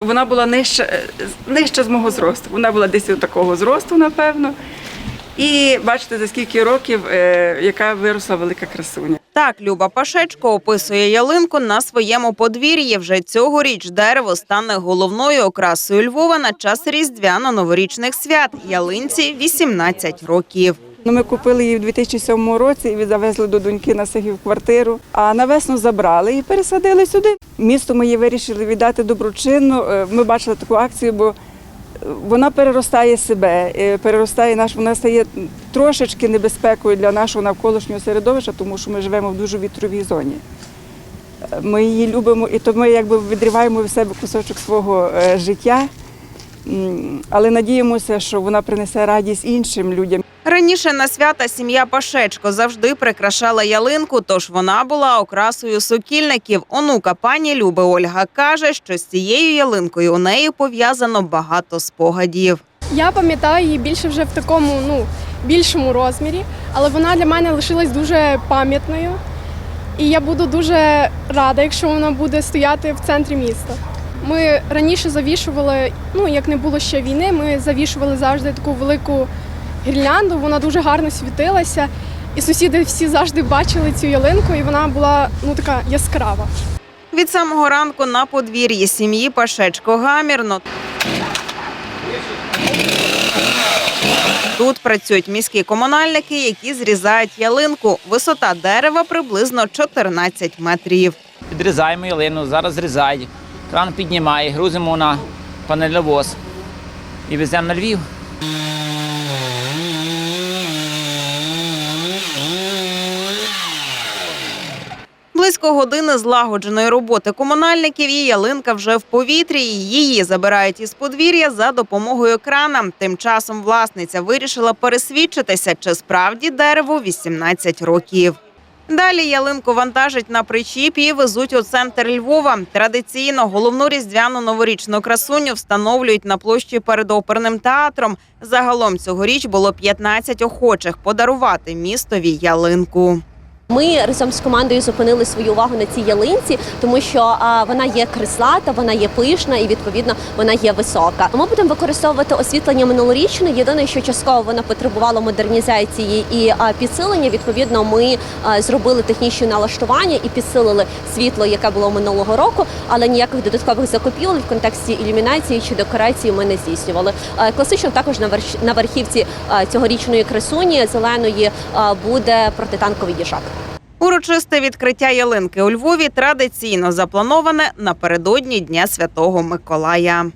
Вона була нижче, е, нижче з мого зросту. Вона була десь такого зросту, напевно. І бачите, за скільки років, е, яка виросла велика красуня. Так, Люба Пашечко описує ялинку на своєму подвір'ї. Вже цьогоріч дерево стане головною окрасою Львова на час різдвяно-новорічних свят. Ялинці 18 років. Ну, ми купили її в 2007 році і завезли до доньки на Сихів квартиру. А на весну забрали і пересадили сюди. Місто ми її вирішили віддати доброчинно. Е, Ми бачили таку акцію, бо е, вона переростає себе, е, переростає наш, вона стає трошечки небезпекою для нашого навколишнього середовища, тому що ми живемо в дуже вітровій зоні. Ми її любимо, і то ми якби відриваємо від себе кусочок свого життя. Але надіємося, що вона принесе радість іншим людям. Раніше на свята сім'я Пашечко завжди прикрашала ялинку, тож вона була окрасою сокільників. Онука пані Люби Ольга каже, що з цією ялинкою у неї пов'язано багато спогадів. Я пам'ятаю її більше вже в такому ну, більшому розмірі, але вона для мене лишилась дуже пам'ятною. І я буду дуже рада, якщо вона буде стояти в центрі міста. Ми раніше завішували, ну як не було ще війни, ми завішували завжди таку велику гірлянду, вона дуже гарно світилася. І сусіди всі завжди бачили цю ялинку, і вона була ну така яскрава. Від самого ранку на подвір'ї сім'ї Пашечко гамірно. Тут працюють міські комунальники, які зрізають ялинку. Висота дерева приблизно 14 метрів. Підрізаємо ялину, зараз зрізають, кран піднімає, грузимо на панельовоз і веземо на Львів. Близько години злагодженої роботи комунальників і ялинка вже в повітрі. Її забирають із подвір'я за допомогою крана. Тим часом власниця вирішила пересвідчитися, чи справді дереву 18 років. Далі ялинку вантажать на причіп і везуть у центр Львова. Традиційно головну різдвяну новорічну красуню встановлюють на площі перед оперним театром. Загалом цьогоріч було 15 охочих подарувати містові ялинку. Ми разом з командою зупинили свою увагу на цій ялинці, тому що вона є креслата, вона є пишна і відповідно вона є висока. Ми будемо використовувати освітлення минулорічне. Єдине, що частково вона потребувала модернізації і підсилення. Відповідно, ми зробили технічні налаштування і підсилили світло, яке було минулого року, але ніяких додаткових закупівель в контексті ілюмінації чи декорації ми не здійснювали. Класично також на верх- на верхівці цьогорічної красуні зеленої буде протитанковий їжак. Урочисте відкриття ялинки у Львові традиційно заплановане напередодні Дня Святого Миколая.